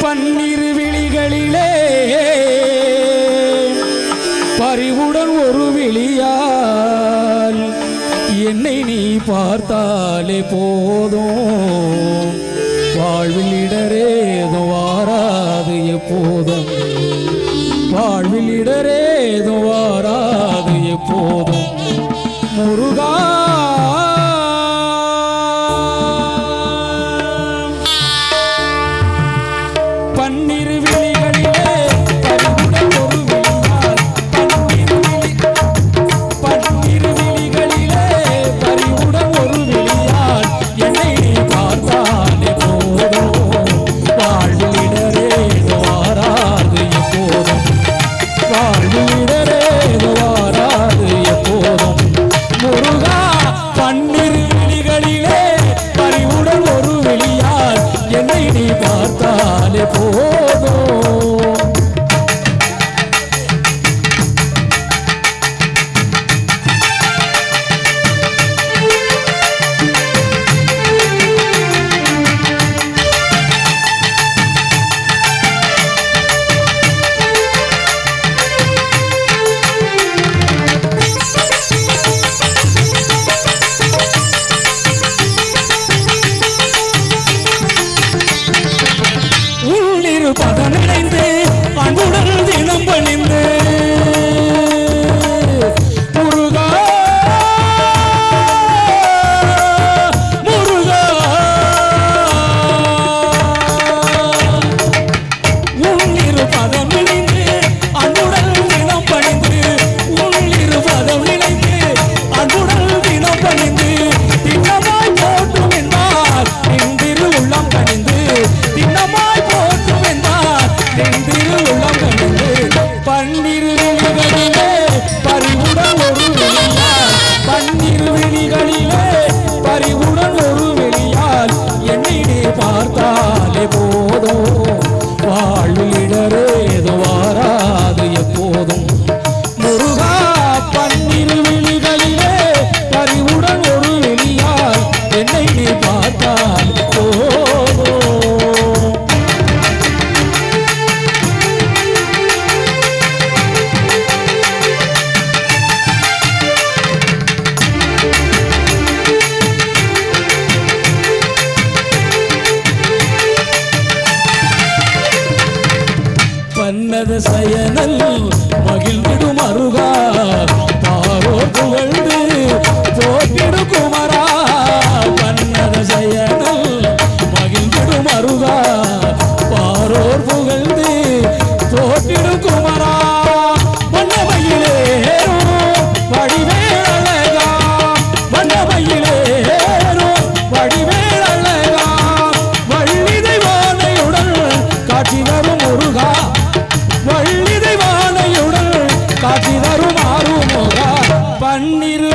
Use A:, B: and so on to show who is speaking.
A: பன்னிரு விழிகளிலே பறிவுடன் ஒரு விழியால் என்னை நீ பார்த்தாலே போதும். வாழ்வில் இடரேதோ வாராது எப்போதும். வாழ்வில் இடரேதோ வாராது எப்போதும். முருகா மன்னத சயனல் மகிழ்ந்திடும் அருகா. பாரோ புகழ்ந்து போற்றிடு குமரா. மன்னத சயனல் மகிழ்ந்திடும் அருகா. பாரோர் புகழ்ந்து போற்றிடு குமரா. காட்சி வரும் முருகா. வள்ளிதை வானையுடன் காட்சி தரும் ஆறுமுகா பன்னிரு